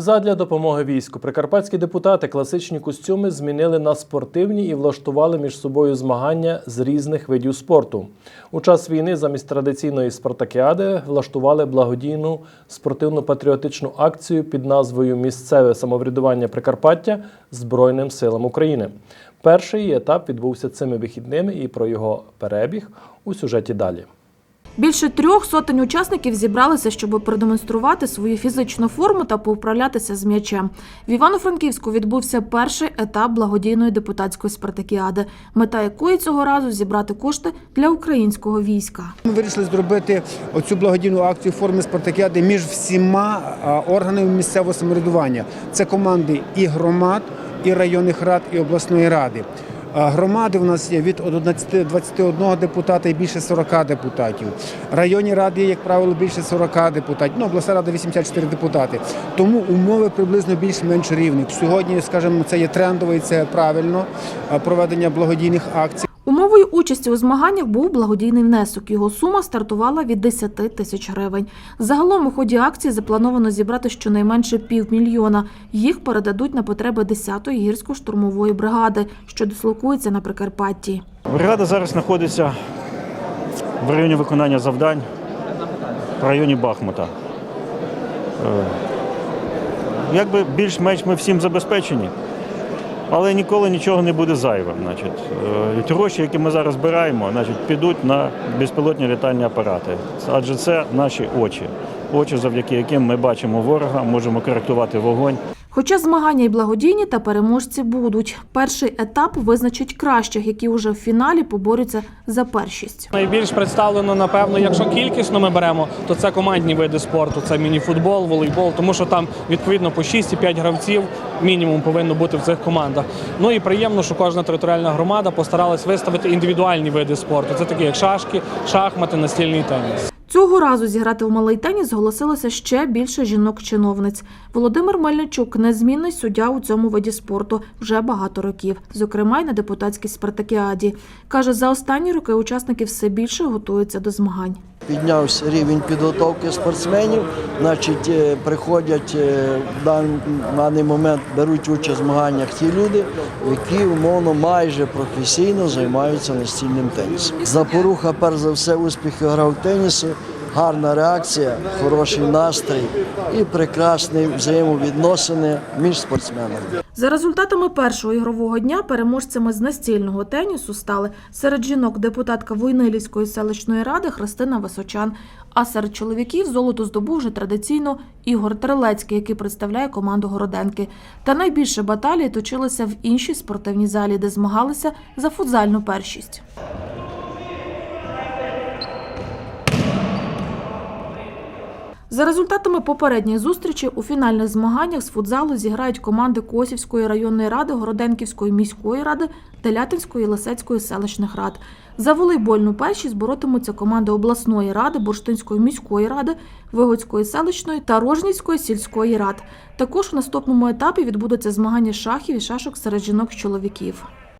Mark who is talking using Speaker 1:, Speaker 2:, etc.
Speaker 1: Задля допомоги війську прикарпатські депутати класичні костюми змінили на спортивні і влаштували між собою змагання з різних видів спорту. У час війни замість традиційної спартакіади влаштували благодійну спортивно-патріотичну акцію під назвою Місцеве самоврядування Прикарпаття Збройним силам України. Перший етап відбувся цими вихідними, і про його перебіг у сюжеті далі.
Speaker 2: Більше трьох сотень учасників зібралися, щоб продемонструвати свою фізичну форму та повправлятися з м'ячем. В Івано-Франківську відбувся перший етап благодійної депутатської спартакіади, мета якої цього разу зібрати кошти для українського війська.
Speaker 3: Ми вирішили зробити оцю благодійну акцію в формі спартакіади між всіма органами місцевого самоврядування. Це команди і громад, і районних рад, і обласної ради. Громади у нас є від 11 21 депутата і більше 40 депутатів. Районні ради, як правило, більше 40 депутатів. Ну, обласна рада 84 депутати. Тому умови приблизно більш-менш рівні. Сьогодні, скажімо, це є трендово і це правильно проведення благодійних акцій.
Speaker 2: Умовою участі у змаганнях був благодійний внесок. Його сума стартувала від 10 тисяч гривень. Загалом у ході акції заплановано зібрати щонайменше півмільйона. Їх передадуть на потреби 10-ї гірсько-штурмової бригади, що дислокується на Прикарпатті.
Speaker 4: Бригада зараз знаходиться в районі виконання завдань в районі Бахмута. Е, Якби більш-менш ми всім забезпечені, але ніколи нічого не буде зайвим. Значить, Е, гроші, які ми зараз збираємо, значить, підуть на безпілотні літальні апарати. Адже це наші очі. Очі, завдяки яким ми бачимо ворога, можемо коректувати вогонь.
Speaker 2: Хоча змагання й благодійні та переможці будуть. Перший етап визначить кращих, які вже в фіналі поборються за першість.
Speaker 5: Найбільш представлено, напевно, якщо кількісно ми беремо, то це командні види спорту, це мініфутбол, волейбол, тому що там відповідно по 6 і 5 гравців мінімум повинно бути в цих командах. Ну і приємно, що кожна територіальна громада постаралась виставити індивідуальні види спорту. Це такі як шашки, шахмати, настільний теніс.
Speaker 2: Цього разу зіграти в малий теніс зголосилося ще більше жінок-чиновниць. Володимир Мельничук незмінний суддя у цьому виді спорту вже багато років, зокрема й на депутатській спартакіаді. Каже, за останні роки учасники все більше готуються до змагань.
Speaker 6: Піднявся рівень підготовки спортсменів, значить, е, приходять е, в даний момент, беруть участь в змаганнях ті люди, які умовно майже професійно займаються настільним тенісом. Запоруха, перш за все, успіхи грав тенісу, гарна реакція, хороший настрій і прекрасні взаємовідносини між спортсменами.
Speaker 2: За результатами першого ігрового дня переможцями з настільного тенісу стали серед жінок депутатка Войнилівської селищної ради Христина Височан. А серед чоловіків золото здобув вже традиційно Ігор Трелецький, який представляє команду Городенки. Та найбільше баталій точилися в іншій спортивній залі, де змагалися за футзальну першість. За результатами попередньої зустрічі у фінальних змаганнях з футзалу зіграють команди Косівської районної ради, Городенківської міської ради, Телятинської і Лисецької селищних рад. За волейбольну першість боротимуться команди обласної ради, Бурштинської міської ради, Вигодської селищної та Рожнівської сільської рад. Також у наступному етапі відбудуться змагання шахів і шашок серед жінок-чоловіків.